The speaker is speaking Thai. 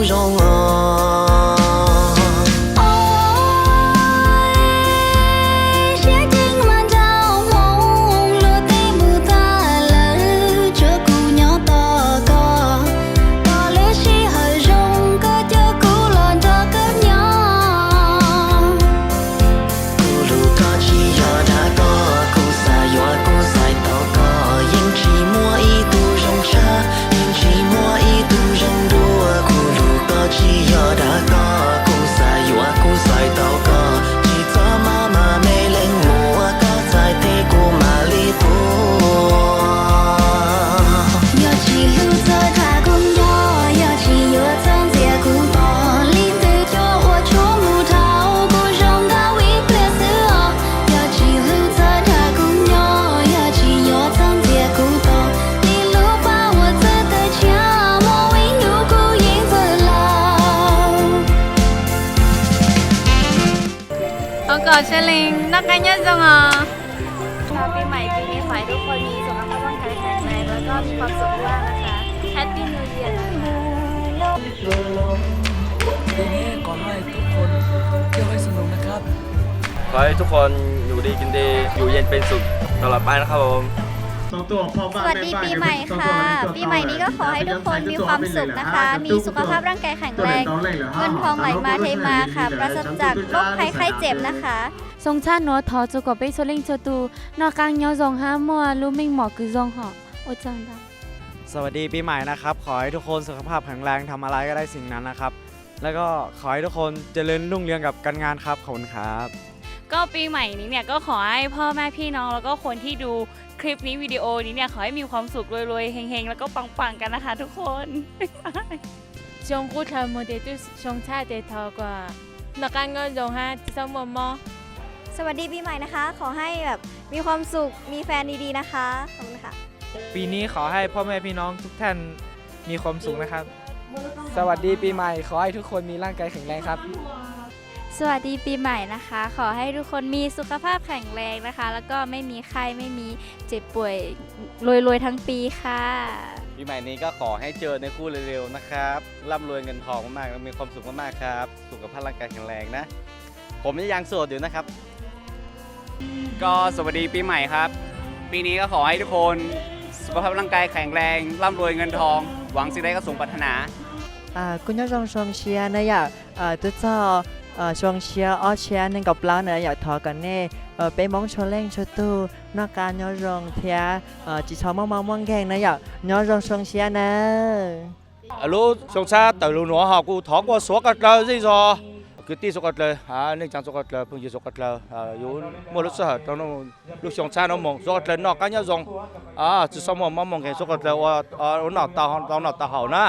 rouge en เชลิงนักกันยอะจังอะชาปีใหม่ปีนี้ขอให้ทุกคนมีสุขภาพร่างกายแข็งแรงแล้วก็มีความสุขมากนะคะ Happy New Year ปีนี้ขอให้ทุกคนเที่ยวให้สนุกนะครับ ขอให้ทุกคนอยู่ดีกินดี อยู่เย็นเป็นสุขตลอดไปนะครับผม องตัวพ่อสบ้านวัสแม่ดีบ้านปีใหม่ค่ะ ปีใหม่นี้ก็ขอให้ทุกคนมีความสุขนะคะ มีสุขภาพร่างกายแข็งแรง เงินทองไหลมาเทมาค่ะ ปราศจากโรคภัยไข้เจ็บนะคะสงชาตินัวทอจุกว่าไปโซลิงโชตูนอกกางเยาซองห้ามัวลูมิงหมอคือซองหอโอจังดาสวัสดีปีใหม่นะครับ ขอให้ทุกคนสุขภาพแข็งแรงทำอะไรก็ได้สิ่งนั้นนะครับ แล้วก็ขอให้ทุกคนเจริญรุ่งเรืองกับการงานครับขอบคุณครับ ก็ปีใหม่นี้เนี่ยก็ขอให้พ่อแม่พี่น้องแล้วก็คนที่ดู คลิปนี้วิดีโอนี้เนี่ยขอให้มีความสุขรวยๆเฮงๆ แล้วก็ปังๆกันนะคะทุกคนจงกูทำโมเดลตุชงชาติเดทอกว่านอกกางเงินซองห้าซองมอมอสวัสดีปีใหม่นะคะ ขอให้แบบมีความสุขมีแฟนดีๆนะคะขอบคุณค่ะปีนี้ขอให้พ่อแม่พี่น้องทุกท่านมีความสุขนะครับ สวัสดีปีใหม่ ขอให้ทุกคนมีร่างกายแข็งแรงครับ สวัสดีปีใหม่นะคะ ขอให้ทุกคนมีสุขภาพแข็งแรงนะคะ แล้วก็ไม่มีไข้ไม่มีเจ็บป่วยรวยๆทั้งปีค่ะปีใหม่นี้ก็ขอให้เจอในคู่เร็วๆนะครับร่ำรวยเงินทองมากๆและมีความสุขมากๆครับ สุขภาพร่างกายแข็งแรงนะ ผมยังโสดอยู่นะครับ ก็สวัสดีปีใหม่ครับ ปีนี้ก็ขอให้ทุกคนสุขภาพร่างกายแข็งแรงร่ำรวยเงินทอง หวังสิ่งใดก็สมปรารถนาอ่าคุณผู้ชมชมเชีย ช่วงเชียร์อ้อเชียร์นึงกับเลาเนี่ยอยากทอกันเน่ไปมองชวเล่งชตู้นอกการย้อนรองเทียจิชอมองมองมองแกงนะอยากย้อนรองช่วงเชียร์นะลูช่วงชาแต่ลูหนัวหอกกูทอกว่าสวกัดเลยสิจอคือตีสกัดเลยฮะนี่งจังสกัดเลยพึ่งจะสกัดเลยอยู่มัวลูกสาวตอนนู้นลูกชงชาน้องมองสกัดเลยนอกกันย้อนรองอ่าจิชอมองมองมองแกงสกัดเลยว่าอ่าหนอตาหนอตาหนอตาเห่านะ